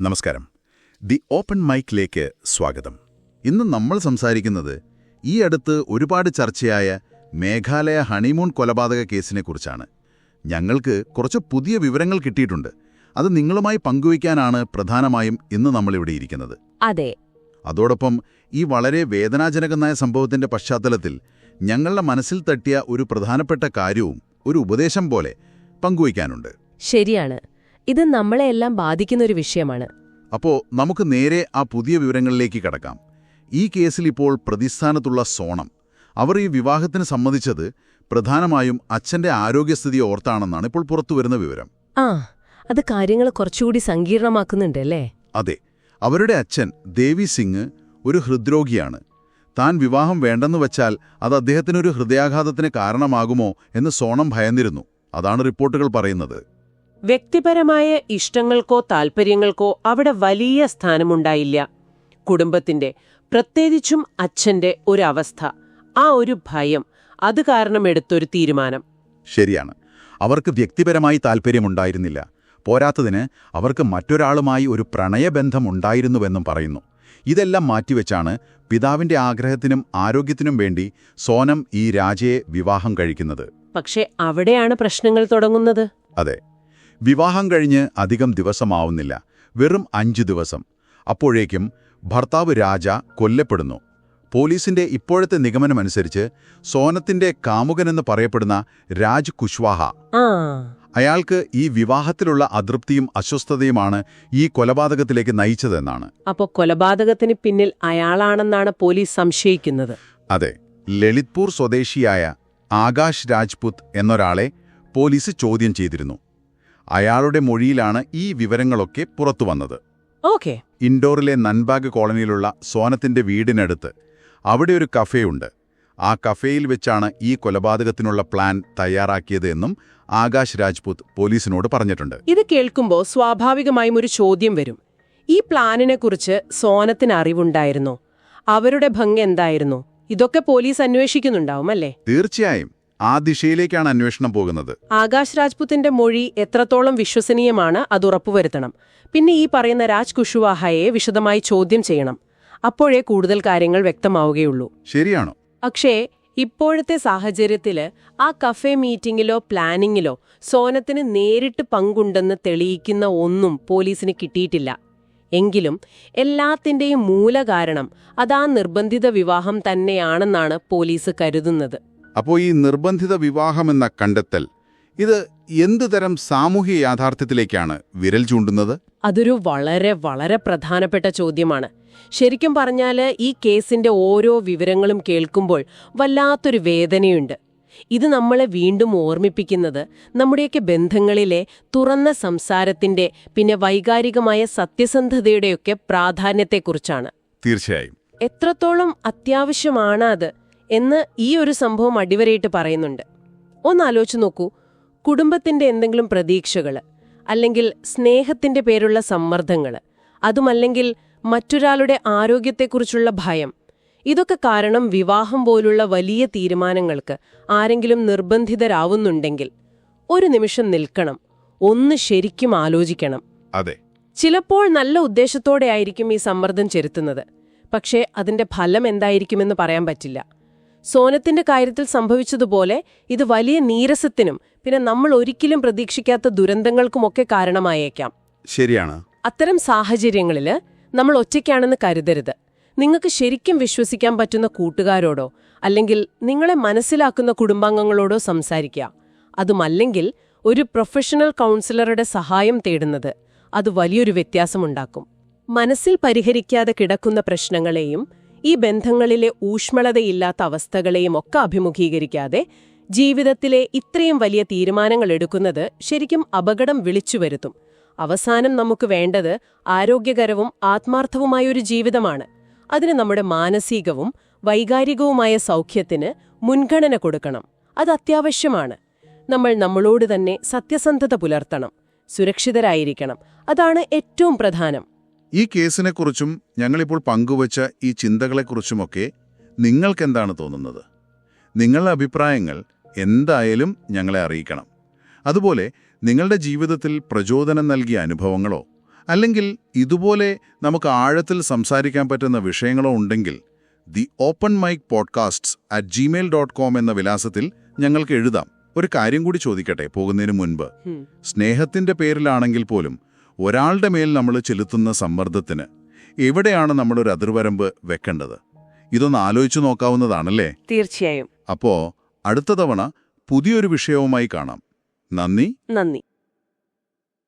നമസ്കാരം. The open മൈക്കിലേക്ക് സ്വാഗതം. ഇന്ന് നമ്മൾ സംസാരിക്കുന്നത് ഈ അടുത്ത് ഒരുപാട് ചർച്ചയായ മേഘാലയ ഹണിമൂൺ കൊലപാതക കേസിനെക്കുറിച്ചാണ് ഞങ്ങൾക്ക് കുറച്ച് പുതിയ വിവരങ്ങൾ കിട്ടിയിട്ടുണ്ട്. അത് നിങ്ങളുമായി പങ്കുവയ്ക്കാനാണ് പ്രധാനമായും ഇന്ന് നമ്മളിവിടെ ഇരിക്കുന്നത്. അതെ. അതോടൊപ്പം ഈ വളരെ വേദനാജനകമായ സംഭവത്തിന്റെ പശ്ചാത്തലത്തിൽ ഞങ്ങളുടെ മനസ്സിൽ തട്ടിയ ഒരു പ്രധാനപ്പെട്ട കാര്യവും ഒരു ഉപദേശം പോലെ പങ്കുവയ്ക്കാനുണ്ട്. ശരിയാണ്. ഇത് നമ്മളെയെല്ലാം ബാധിക്കുന്ന ഒരു വിഷയമാണ്. അപ്പോ നമുക്ക് നേരെ ആ പുതിയ വിവരങ്ങളിലേക്ക് കടക്കാം. ഈ കേസിൽ ഇപ്പോൾ പ്രതിസ്ഥാനത്തുള്ള സോണം. അവർ ഈ വിവാഹത്തിന് സമ്മതിച്ചത് പ്രധാനമായും അച്ഛന്റെ ആരോഗ്യസ്ഥിതി ഓർത്താണെന്നാണ് ഇപ്പോൾ പുറത്തുവരുന്ന വിവരം. ആ അത് കാര്യങ്ങൾ കുറച്ചുകൂടി സങ്കീർണമാക്കുന്നുണ്ടല്ലേ? അതെ അവരുടെ അച്ഛൻ ദേവി സിംഗ് ഒരു ഹൃദ്രോഗിയാണ്. താൻ വിവാഹം വേണ്ടെന്ന് വച്ചാൽ അത് അദ്ദേഹത്തിനൊരു ഹൃദയാഘാതത്തിന് കാരണമാകുമോ എന്ന് സോണം ഭയന്നിരുന്നു. അതാണ് റിപ്പോർട്ടുകൾ പറയുന്നത്. വ്യക്തിപരമായ ഇഷ്ടങ്ങൾക്കോ താൽപ്പര്യങ്ങൾക്കോ അവിടെ വലിയ സ്ഥാനമുണ്ടായില്ല. കുടുംബത്തിന്റെ പ്രത്യേകിച്ചും അച്ഛന്റെ ഒരു അവസ്ഥ ആ ഒരു ഭയം അത് കാരണം എടുത്തൊരു തീരുമാനം. ശരിയാണ്. അവർക്ക് വ്യക്തിപരമായി താൽപ്പര്യമുണ്ടായിരുന്നില്ല പോരാത്തതിന് അവർക്ക് മറ്റൊരാളുമായി ഒരു പ്രണയബന്ധം ഉണ്ടായിരുന്നുവെന്നും പറയുന്നു. ഇതെല്ലാം മാറ്റിവെച്ചാണ് പിതാവിന്റെ ആഗ്രഹത്തിനും ആരോഗ്യത്തിനും വേണ്ടി സോനം ഈ രാജയെ വിവാഹം കഴിക്കുന്നത്. പക്ഷേ അവിടെയാണ് പ്രശ്നങ്ങൾ തുടങ്ങുന്നത്. അതെ. വിവാഹം കഴിഞ്ഞ് അധികം ദിവസമാവുന്നില്ല. വെറും അഞ്ചു ദിവസം. അപ്പോഴേക്കും ഭർത്താവ് രാജ കൊല്ലപ്പെടുന്നു. പോലീസിന്റെ ഇപ്പോഴത്തെ നിഗമനമനുസരിച്ച് സോനത്തിന്റെ കാമുകനെന്ന് പറയപ്പെടുന്ന രാജ് കുശ്വാഹ. അയാൾക്ക് ഈ വിവാഹത്തിലുള്ള അതൃപ്തിയും അസ്വസ്ഥതയുമാണ് ഈ കൊലപാതകത്തിലേക്ക് നയിച്ചതെന്നാണ്. അപ്പോൾ കൊലപാതകത്തിന് പിന്നിൽ അയാളാണെന്നാണ് പോലീസ് സംശയിക്കുന്നത്. അതെ ലളിത്പൂർ സ്വദേശിയായ ആകാശ് രാജ്പുത് എന്നൊരാളെ പോലീസ് ചോദ്യം ചെയ്തിരുന്നു. അയാളുടെ മൊഴിയിലാണ് ഈ വിവരങ്ങളൊക്കെ പുറത്തു വന്നത്. ഓക്കെ ഇൻഡോറിലെ നൻബാഗ് കോളനിയിലുള്ള സോനത്തിന്റെ വീടിനടുത്ത് അവിടെ ഒരു കഫേയുണ്ട്. ആ കഫേയിൽ വെച്ചാണ് ഈ കൊലപാതകത്തിനുള്ള പ്ലാൻ തയ്യാറാക്കിയത് എന്നും ആകാശ് രാജ്പുത് പോലീസിനോട് പറഞ്ഞിട്ടുണ്ട്. ഇത് കേൾക്കുമ്പോൾ സ്വാഭാവികമായും ഒരു ചോദ്യം വരും. ഈ പ്ലാനിനെക്കുറിച്ച് സോനത്തിന് അറിവുണ്ടായിരുന്നോ? അവരുടെ ഭംഗി എന്തായിരുന്നു? ഇതൊക്കെ പോലീസ് അന്വേഷിക്കുന്നുണ്ടാവും അല്ലേ? തീർച്ചയായും. ആ ദിശയിലേക്കാണ് അന്വേഷണം പോകുന്നത്. ആകാശ് രാജ്പുത്തിന്റെ മൊഴി എത്രത്തോളം വിശ്വസനീയമാണ് അത് ഉറപ്പുവരുത്തണം. പിന്നെ ഈ പറയുന്ന രാജ് കുഷുവാഹയെ വിശദമായി ചോദ്യം ചെയ്യണം. അപ്പോഴേ കൂടുതൽ കാര്യങ്ങൾ വ്യക്തമാവുകയുള്ളൂ. ശരിയാണോ? പക്ഷേ ഇപ്പോഴത്തെ സാഹചര്യത്തിൽ ആ കഫേ മീറ്റിംഗിലോ പ്ലാനിങ്ങിലോ സോനത്തിന് നേരിട്ട് പങ്കുണ്ടെന്ന് തെളിയിക്കുന്ന ഒന്നും പോലീസിന് കിട്ടിയിട്ടില്ല. എങ്കിലും എല്ലാത്തിന്റെയും മൂലകാരണം അതാ നിർബന്ധിത വിവാഹം തന്നെയാണെന്നാണ് പോലീസ് കരുതുന്നത്. അപ്പോൾ ഈ നിർബന്ധിത വിവാഹമെന്ന കണ്ടെത്തൽ ഇത് എന്ത് തരം സാമൂഹ്യ യാഥാർത്ഥ്യത്തിലേക്കാണ് വിരൽ ചൂണ്ടുന്നത്? അതൊരു വളരെ വളരെ പ്രധാനപ്പെട്ട ചോദ്യമാണ്. ശരിക്കും പറഞ്ഞാൽ ഈ കേസിന്റെ ഓരോ വിവരങ്ങളും കേൾക്കുമ്പോൾ വല്ലാത്തൊരു വേദനയുണ്ട്. ഇത് നമ്മളെ വീണ്ടും ഓർമ്മിപ്പിക്കുന്നത് നമ്മുടെയൊക്കെ ബന്ധങ്ങളിലെ തുറന്ന സംസാരത്തിന്റെ പിന്നെ വൈകാരികമായ സത്യസന്ധതയുടെയൊക്കെ പ്രാധാന്യത്തെക്കുറിച്ചാണ്. തീർച്ചയായും. എത്രത്തോളം അത്യാവശ്യമാണ് അത് എന്ന് ഈ ഒരു സംഭവം അടിവരയിട്ട് പറയുന്നുണ്ട്. ഒന്ന് ഒന്നാലോചിച്ച് നോക്കൂ. കുടുംബത്തിന്റെ എന്തെങ്കിലും പ്രതീക്ഷകൾ അല്ലെങ്കിൽ സ്നേഹത്തിന്റെ പേരുള്ള സമ്മർദ്ദങ്ങൾ അതുമല്ലെങ്കിൽ മറ്റൊരാളുടെ ആരോഗ്യത്തെക്കുറിച്ചുള്ള ഭയം ഇതൊക്കെ കാരണം വിവാഹം പോലുള്ള വലിയ തീരുമാനങ്ങൾക്ക് ആരെങ്കിലും നിർബന്ധിതരാവുന്നുണ്ടെങ്കിൽ ഒരു നിമിഷം നിൽക്കണം ഒന്ന് ശരിക്കും ആലോചിക്കണം. അതെ. ചിലപ്പോൾ നല്ല ഉദ്ദേശത്തോടെ ആയിരിക്കും ഈ സമ്മർദ്ദം ചെലുത്തുന്നത്. പക്ഷേ അതിന്റെ ഫലം എന്തായിരിക്കുമെന്ന് പറയാൻ പറ്റില്ല. സോനത്തിന്റെ കാര്യത്തിൽ സംഭവിച്ചതുപോലെ ഇത് വലിയ നീരസത്തിനും പിന്നെ നമ്മൾ ഒരിക്കലും പ്രതീക്ഷിക്കാത്ത ദുരന്തങ്ങൾക്കുമൊക്കെ കാരണമായേക്കാം. ശരിയാണ്. അത്തരം സാഹചര്യങ്ങളിൽ നമ്മൾ ഒറ്റയ്ക്കാണെന്ന് കരുതരുത്. നിങ്ങൾക്ക് ശരിക്കും വിശ്വസിക്കാൻ പറ്റുന്ന കൂട്ടുകാരോടോ അല്ലെങ്കിൽ നിങ്ങളെ മനസ്സിലാക്കുന്ന കുടുംബാംഗങ്ങളോടോ സംസാരിക്കുക. അതുമല്ലെങ്കിൽ ഒരു പ്രൊഫഷണൽ കൗൺസിലറുടെ സഹായം തേടുന്നത്. അത് വലിയൊരു വ്യത്യാസമുണ്ടാക്കും. മനസ്സിൽ പരിഹരിക്കാതെ കിടക്കുന്ന പ്രശ്നങ്ങളെയും ഈ ബന്ധങ്ങളിലെ ഊഷ്മളതയില്ലാത്ത അവസ്ഥകളെയും ഒക്കെ അഭിമുഖീകരിക്കാതെ ജീവിതത്തിലെ ഇത്രയും വലിയ തീരുമാനങ്ങൾ എടുക്കുന്നത് ശരിക്കും അപകടം വിളിച്ചു വരുത്തും. അവസാനം നമുക്ക് വേണ്ടത് ആരോഗ്യകരവും ആത്മാർത്ഥവുമായൊരു ജീവിതമാണ്. അതിന് നമ്മുടെ മാനസികവും വൈകാരികവുമായ സൗഖ്യത്തിന് മുൻഗണന കൊടുക്കണം. അത് അത്യാവശ്യമാണ്. നമ്മൾ നമ്മളോട് തന്നെ സത്യസന്ധത പുലർത്തണം. സുരക്ഷിതരായിരിക്കണം. അതാണ് ഏറ്റവും പ്രധാനം. ഈ കേസിനെക്കുറിച്ചും ഞങ്ങളിപ്പോൾ പങ്കുവച്ച ഈ ചിന്തകളെക്കുറിച്ചുമൊക്കെ നിങ്ങൾക്കെന്താണ് തോന്നുന്നത്? നിങ്ങളുടെ അഭിപ്രായങ്ങൾ എന്തായാലും ഞങ്ങളെ അറിയിക്കണം. അതുപോലെ നിങ്ങളുടെ ജീവിതത്തിൽ പ്രചോദനം നൽകിയ അനുഭവങ്ങളോ അല്ലെങ്കിൽ ഇതുപോലെ നമുക്ക് ആഴത്തിൽ സംസാരിക്കാൻ പറ്റുന്ന വിഷയങ്ങളോ ഉണ്ടെങ്കിൽ the open mic podcasts at Gmail dot com എന്ന വിലാസത്തിൽ ഞങ്ങൾക്ക് എഴുതാം. ഒരു കാര്യം കൂടി ചോദിക്കട്ടെ പോകുന്നതിന് മുൻപ്? സ്നേഹത്തിന്റെ സ്നേഹത്തിന്റെ പേരിലാണെങ്കിൽ പോലും ഒരാളുടെ മേൽ നമ്മൾ ചെലുത്തുന്ന സമ്മർദ്ദത്തിന് എവിടെയാണ് നമ്മളൊരു അതിർവരമ്പ് വെക്കേണ്ടത്? ഇതൊന്ന് ആലോചിച്ചു നോക്കാവുന്നതാണല്ലേ? തീർച്ചയായും. അപ്പോ അടുത്ത തവണ പുതിയൊരു വിഷയവുമായി കാണാം. നന്ദി. നന്ദി.